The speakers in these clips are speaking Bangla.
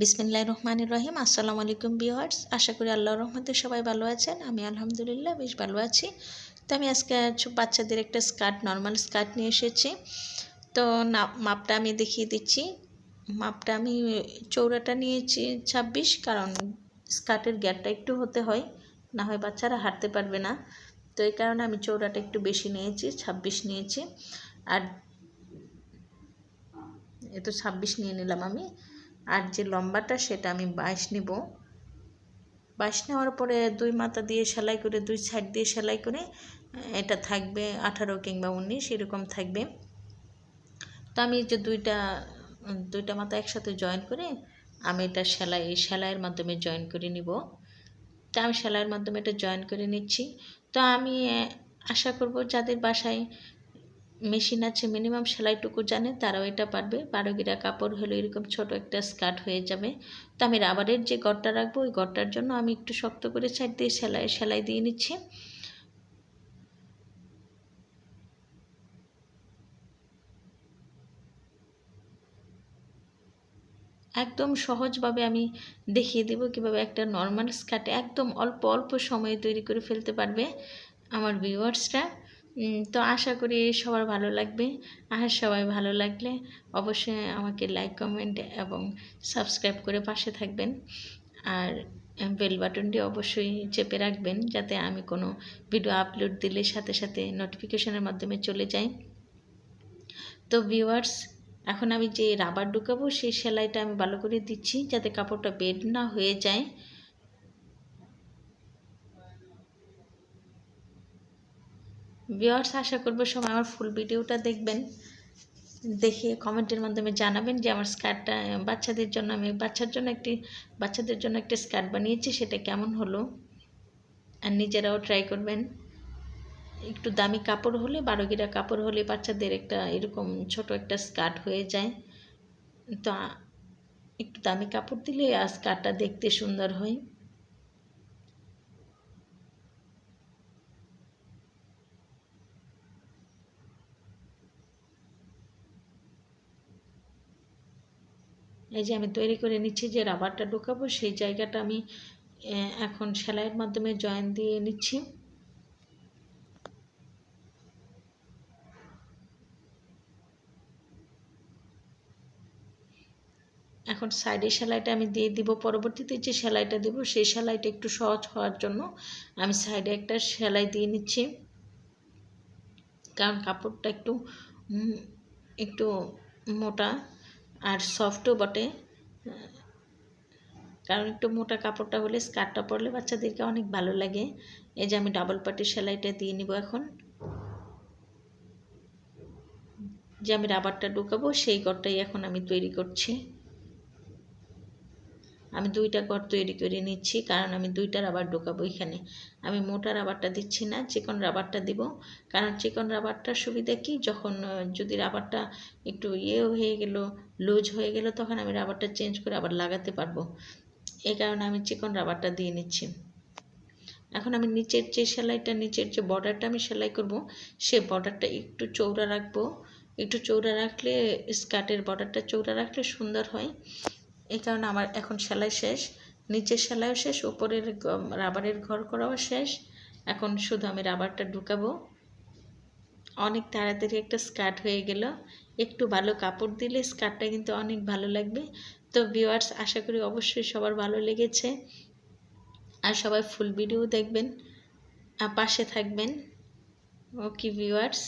বিসমিল্লাহ রহমান রহিম। আসসালামু আলাইকুম বিহার্স আশা করি আল্লাহ রহমতে সবাই ভালো আছেন। আমি আলহামদুলিল্লাহ বেশ ভালো আছি। তো আমি আজকে বাচ্চাদের একটা স্কার্ট, নর্মাল স্কার্ট নিয়ে এসেছি। তো মাপটা আমি দেখিয়ে দিচ্ছি। মাপটা আমি চৌড়াটা নিয়েছি ছাব্বিশ, কারণ স্কার্টের গ্যাপটা একটু হতে হয়, না হয় বাচ্চারা হাঁটতে পারবে না। তো এই কারণে আমি চৌড়াটা একটু বেশি নিয়েছি, ছাব্বিশ নিয়েছি। আর এ তো ছাব্বিশ নিয়ে নিলাম আমি। আর যে লম্বাটা সেটা আমি বাইশ নিব। বাইশ নেওয়ার পরে দুই মাথা দিয়ে সেলাই করে, দুই সাইড দিয়ে সেলাই করে, এটা থাকবে আঠারো কিংবা উনিশ, এরকম থাকবে। তো আমি যে দুইটা দুইটা মাথা একসাথে জয়েন করে আমি এটা সেলাই, সেলাইয়ের মাধ্যমে জয়েন করে নিব। তো আমি সেলাইয়ের মাধ্যমে এটা জয়েন করে নিচ্ছি। তো আমি আশা করব যাদের বাসায় মেশিন আছে মিনিমাম সেলাইটুকু জানে, তারাও এটা পারবে। বারো গিরা কাপড় হলো এরকম ছোট একটা স্কার্ট হয়ে যাবে। তো আমি রাবারের যে গড়টা রাখব, ওই গড়টার জন্য আমি একটু শক্ত করে সাইড দিয়ে সেলাই সেলাই দিয়ে নিচ্ছি। একদম সহজভাবে আমি দেখিয়ে দেবো কীভাবে একটা নর্মাল স্কার্ট একদম অল্প অল্প সময়ে তৈরি করে ফেলতে পারবে আমার ভিউয়ার্সরা তো আশা করি সবার ভালো লাগবে। আর সবাই ভালো লাগলে অবশ্যই আমাকে লাইক কমেন্ট এবং সাবস্ক্রাইব করে পাশে থাকবেন। আর বেল বাটনটি অবশ্যই চেপে রাখবেন যাতে আমি কোনো ভিডিও আপলোড দিলে সাথে সাথে নোটিফিকেশনের মাধ্যমে চলে যায় তো ভিউয়ার্স এখন আমি যে রাবার ঢুকাবো সেই সেলাইটা আমি ভালো করে দিচ্ছি যাতে কাপড়টা বেড না হয়ে যায়। ভিউয়ার্স আশা করব সময় আমার ফুল ভিডিওটা দেখবেন। দেখে কমেন্টের মাধ্যমে জানাবেন যে আমার স্কার্টটা বাচ্চাদের জন্য আমি, বাচ্চার জন্য একটি, বাচ্চাদের জন্য একটা স্কার্ট বানিয়েছি, সেটা কেমন হলো? আর নিজেরাও ট্রাই করবেন। একটু দামি কাপড় হলে বারো গিরা কাপড় হলে বাচ্চাদের একটা এরকম ছোট একটা স্কার্ট হয়ে যায়। তো একটু দামি কাপড় দিলে আর স্কার্টটা দেখতে সুন্দর হয়। এই যে আমি তৈরি করে নিচ্ছি যে রাবারটা ঢোকাবো, সেই জায়গাটা আমি এখন সেলাইয়ের মাধ্যমে জয়েন দিয়ে নিচ্ছি। এখন সাইডে সেলাইটা আমি দিয়ে দিব, পরবর্তীতে যে সেলাইটা দেব, সেই সেলাইটা একটু সহজ হওয়ার জন্য আমি সাইডে একটা সেলাই দিয়ে নিচ্ছি। কারণ কাপড়টা একটু একটু মোটা। আর সফটও বটে। কারণ একটু মোটা কাপড়টা হলে স্কার্টটা পরলে বাচ্চাদেরকে অনেক ভালো লাগে। এই যে আমি ডাবল পাটির সেলাইটা দিয়ে নিব এখন। যে আমি রাবারটা ঢুকাবো সেই গড়টাই এখন আমি তৈরি করছি। আমি দুইটা ঘর তৈরি করে নিচ্ছি, কারণ আমি দুইটা রাবার ঢোকাবো এখানে। আমি মোটা রাবারটা দিচ্ছি না, চিকন রাবারটা দিব। কারণ চিকন রাবারটার সুবিধা কি? যখন যদি রাবারটা একটু ইয়ে হয়ে গেল, লুজ হয়ে গেল, তখন আমি রাবারটা চেঞ্জ করে আবার লাগাতে পারব। এই কারণে আমি চিকন রাবারটা দিয়ে নিচ্ছি। এখন আমি নিচের যে সেলাইটা, নিচের যে বর্ডারটা আমি সেলাই করব, সে বর্ডারটা একটু চৌড়া রাখব। একটু চৌড়া রাখলে, স্কার্টের বর্ডারটা চৌড়া রাখলে সুন্দর হয়। এই কারণে আমার এখন সেলাই শেষ, নিচের সেলাইও শেষ, উপরের রাবারের ঘর করাও শেষ। এখন শুধু আমি রাবারটা ঢুকাবো। অনেক তাড়াতাড়ি একটা স্কার্ট হয়ে গেল। একটু ভালো কাপড় দিলে স্কার্টটা কিন্তু অনেক ভালো লাগবে। তো ভিউয়ার্স, আশা করি অবশ্যই সবার ভালো লেগেছে। আর সবাই ফুল ভিডিও দেখবেন, আর পাশে থাকবেন। Okay viewers.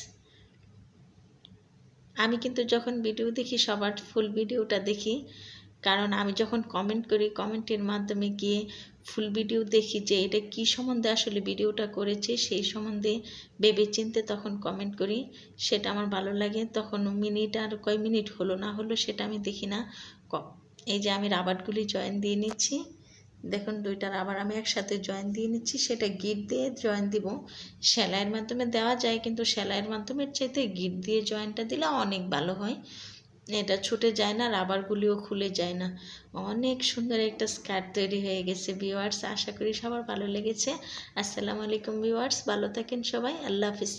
আমি কিন্তু যখন ভিডিও দেখি, সবার ফুল ভিডিওটা দেখি। কারণ আমি যখন কমেন্ট করি কমেন্টের মাধ্যমে গিয়ে ফুল ভিডিও দেখি যে এটা কী সম্বন্ধে আসলে ভিডিওটা করেছে, সেই সম্বন্ধে ভেবে চিনতে তখন কমেন্ট করি। সেটা আমার ভালো লাগে। তখন মিনিট আর কয় মিনিট হলো না হলো সেটা আমি দেখি না। এই যে আমি রাবারগুলি জয়েন দিয়ে নিচ্ছি। দেখুন, দুইটা রাবার আমি একসাথে জয়েন দিয়ে নিচ্ছি। সেটা গিট দিয়ে জয়েন দিব। সেলাইয়ের মাধ্যমে দেওয়া যায়, কিন্তু সেলাইয়ের মাধ্যমে চাইতে গিট দিয়ে জয়েনটা দিলে অনেক ভালো হয়। এটা ছুটে যায় না, রাবারগুলিও খুলে যায় না। অনেক সুন্দর একটা স্কার্ট তৈরি হয়ে গেছে ভিওয়ার্স আশা করি সবার ভালো লেগেছে। আসসালামু আলাইকুম ভিওয়ার্স ভালো থাকেন সবাই। আল্লাহ হাফিজ।